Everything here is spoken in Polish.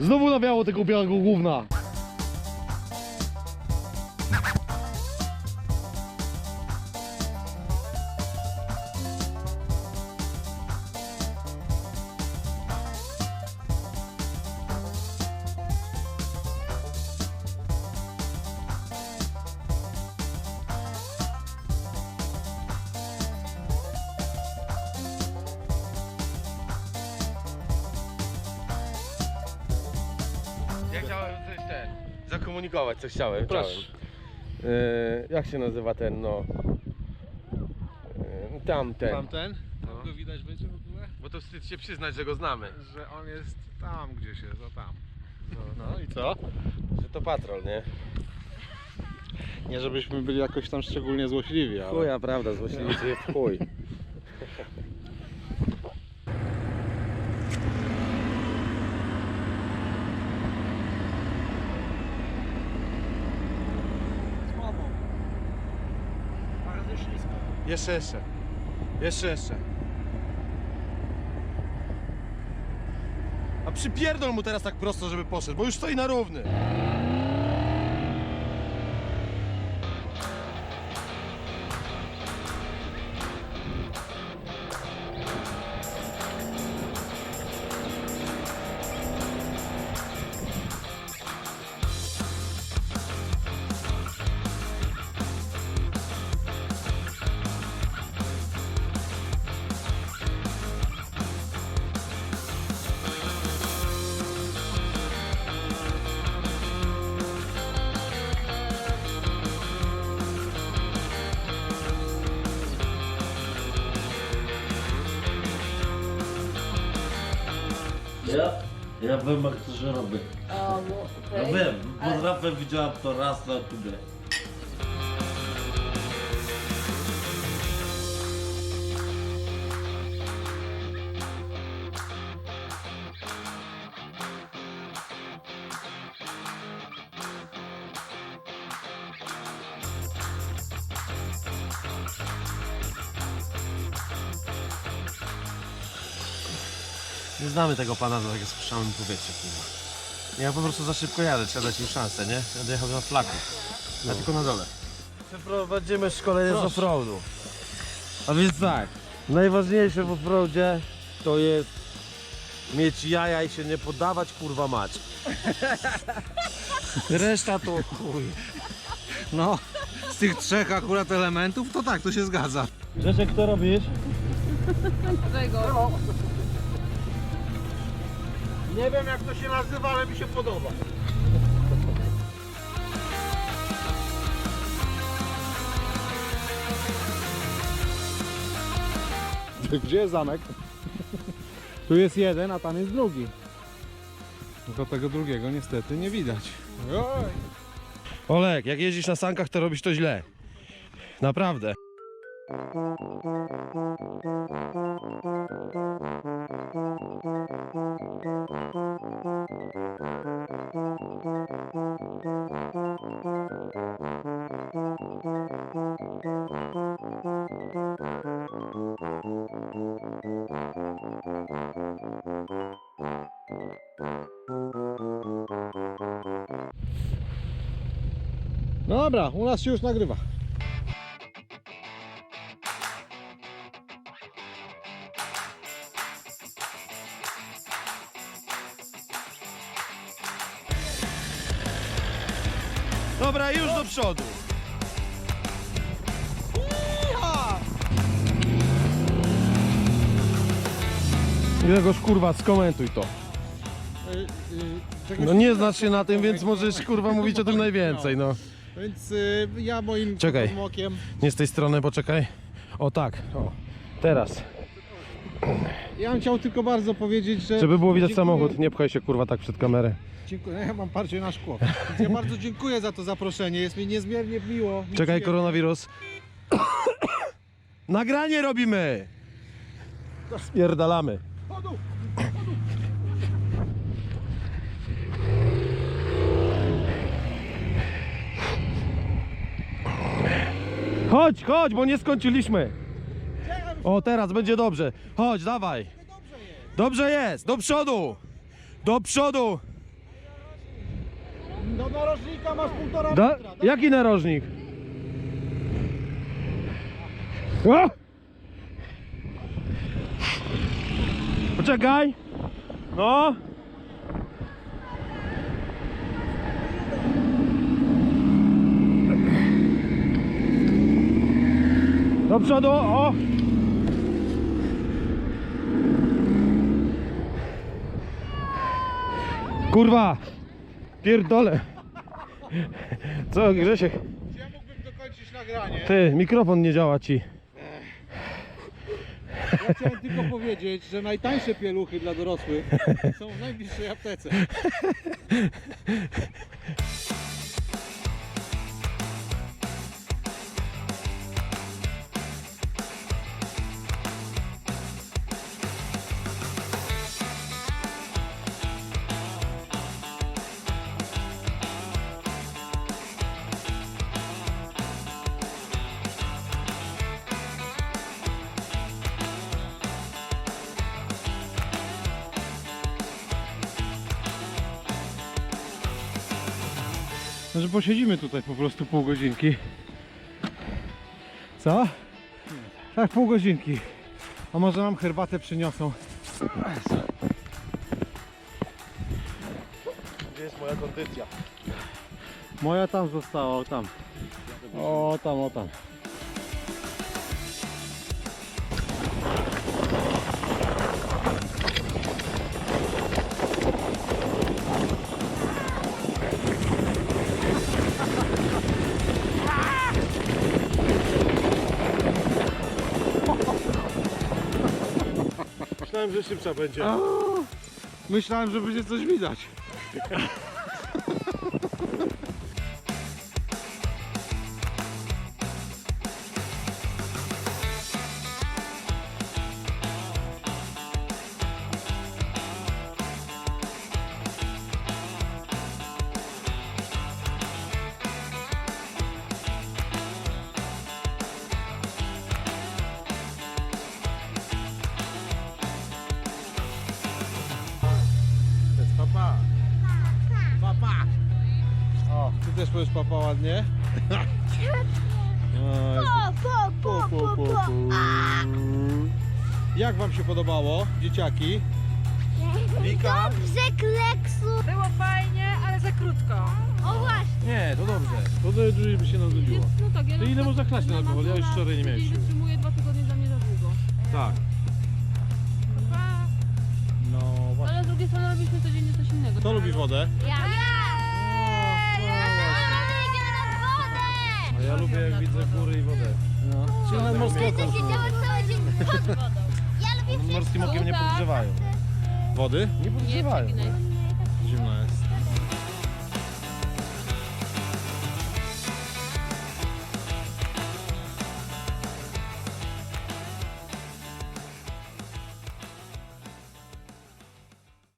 Znowu nawiało tego białego gówna. Zakomunikować, co chciałem. Proszę. chciałem. E, jak się nazywa ten, no... E, tamten. Tamten? No. Go widać będzie w ogóle? Bo to wstyd się przyznać, że go znamy. Że on jest tam gdzieś jest, o tam. No i co? Że to patrol, nie? Nie żebyśmy byli jakoś tam szczególnie złośliwi, ale... Chuja, prawda, złośliwicy jest w chuj. Jeszcze, jeszcze. Jeszcze, jeszcze. A przypierdol mu teraz tak prosto, żeby poszedł, bo już stoi na równy. Ja? Ja wiem jak to się robi. O, no, Ja okej. wiem, Ale- pod rafem widziałem to raz na tubie. Nie znamy tego pana za takie słyszałem powietrze, kurwa. Ja po prostu za szybko jadę, trzeba dać mi szansę, nie? Ja dojechałem na flaku. Ja tylko na dole. Przeprowadzimy szkolenie z offroadu. A więc tak, najważniejsze w offroadzie to jest mieć jaja i się nie poddawać, kurwa mać. Reszta to chuj. No, z tych trzech akurat elementów, to tak, to się zgadza. Grzesiek, co robisz? Czego? Nie wiem jak to się nazywa, ale mi się podoba. Gdzie jest zamek? Tu jest jeden, a tam jest drugi. Tylko tego drugiego niestety nie widać. Oj. Olek, jak jeździsz na sankach, to robisz to źle. Naprawdę. Dobra, u nas się już nagrywa. Dobra, już do przodu. Grzegorz, kurwa, skomentuj to. No nie znasz się na tym, więc możesz kurwa mówić o tym najwięcej, no. Więc y, ja moim Czekaj. okiem Nie z tej strony, poczekaj. O tak, o. Teraz. Ja bym chciał tylko bardzo powiedzieć, że. Żeby było widać dziękuję- samochód, nie pchaj się kurwa tak przed kamerę. Dziękuję, ja mam parcie na szkło. Więc ja bardzo dziękuję za to zaproszenie, jest mi niezmiernie miło. Czekaj, przyjemnie. koronawirus. Nagranie robimy! Spierdalamy. Chodź, chodź, bo nie skończyliśmy. O, teraz będzie dobrze. Chodź, dawaj. Dobrze jest, do przodu. Do przodu. Do narożnika masz półtora Da, metra. jaki narożnik? O! Poczekaj! No! Do przodu, o! Kurwa! Pierdolę! Co, Grzesiek? Ja mógłbym dokończyć nagranie. Ty, mikrofon nie działa ci. Ja chciałem tylko powiedzieć, że najtańsze pieluchy dla dorosłych są w najbliższej aptece. Że posiedzimy tutaj po prostu pół godzinki. Co? Tak, pół godzinki. A może nam herbatę przyniosą? Gdzie jest moja kondycja? Moja tam została, o tam. O tam, o tam. Myślałem, że szybsza będzie. Myślałem, że będzie coś widać. Też powiesz papa ładnie? Po, po, po, po, po. Jak wam się podobało, dzieciaki? Wika? Dobrze, Kleksu. Było fajnie, ale za krótko. O właśnie. Nie, to dobrze. To do by się nanudziło. Więc, no tak, ja To ile można klać na alkohol? Ja już Mazura wczoraj nie miałem tydzień siły. wytrzymuję dwa tygodnie dla mnie za długo. Tak. Pa. No właśnie. Ale z drugiej strony robiliśmy codziennie coś innego. Kto lubi wodę? Ja. Lubię jak widzę góry i wodę. No. Czyli nadmorskie Będę oko. siedziała cały dzień pod wodą. Ja lubię Morskim wszystko. okiem nie podgrzewają. Wody? Nie podgrzewają. Zimno jest.